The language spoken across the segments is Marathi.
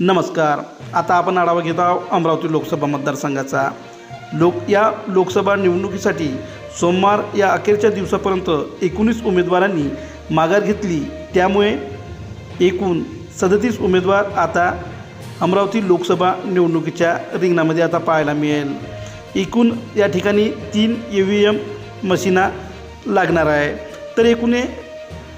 नमस्कार. आता आपण आढावा घेत आहोत अमरावती लोकसभा मतदारसंघाचा. लोक या लोकसभा निवडणुकीसाठी सोमवार या अखेरच्या दिवसापर्यंत एकोणीस उमेदवारांनी माघार घेतली. त्यामुळे एकूण सदतीस उमेदवार आता अमरावती लोकसभा निवडणुकीच्या रिंगणामध्ये आता पाहायला मिळेल. एकूण या ठिकाणी तीन ई व्ही एम मशीना लागणार आहे. तर एकूण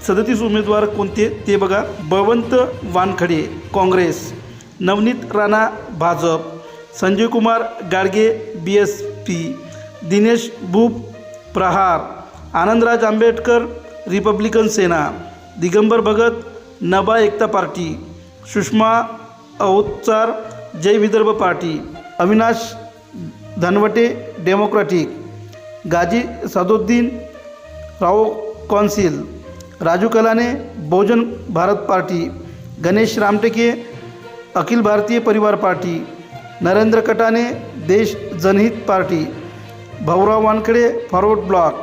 सदतीस उमेदवार कोणते? ते बघा. Balwant Wankhade Congress. Navneet Rana Bhajap Sanjay Kumar Gadge B S P Dinesh Bhoop Prahar Anandraj Ambedkar Republican Sena Digambar Bhagat नबा Ekta party Sushma Awchar Jai Vidarbha party Avinash Dhanwate democratic Ghazi Saduddin Rao council Raju Kalane Bahujan Bharat party Ganesh Ramteke Akhil Bharatiya Parivar party Narendra Katane Desh Janhit party Bhaurao Wankhade forward block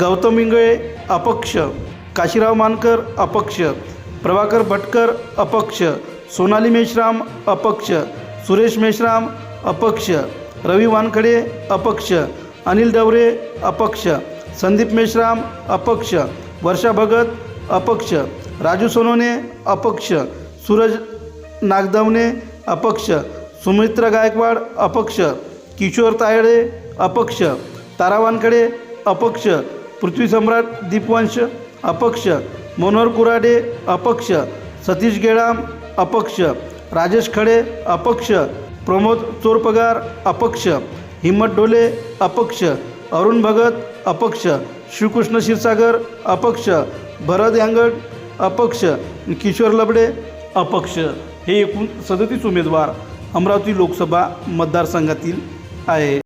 Gautam Ingale अपक्ष काशीराव मानकर अपक्ष प्रभाकर भटकर अपक्ष सोनाली मेश्राम अपक्ष सुरेश मेश्राम अपक्ष रवी वानखडे अपक्ष अनिल डवरे अपक्ष संदीप मेश्राम अपक्ष वर्षा भगत अपक्ष राजू सोनोने अपक्ष सूरज नागदवणे अपक्ष सुमित्रा गायकवाड अपक्ष किशोर तायडे अपक्ष तारावानकडे अपक्ष पृथ्वी सम्राट दीपवंश अपक्ष मनोहर कुराडे अपक्ष सतीश गेडाम अपक्ष राजेश खडे अपक्ष प्रमोद चोरपगार अपक्ष हिम्मत डोले अपक्ष अरुण भगत अपक्ष श्रीकृष्ण क्षीरसागर अपक्ष भरत यांगड अपक्ष किशोर लबडे अपक्ष. हे एकूण सदतीस उमेदवार अमरावती लोकसभा मतदारसंघातील आहे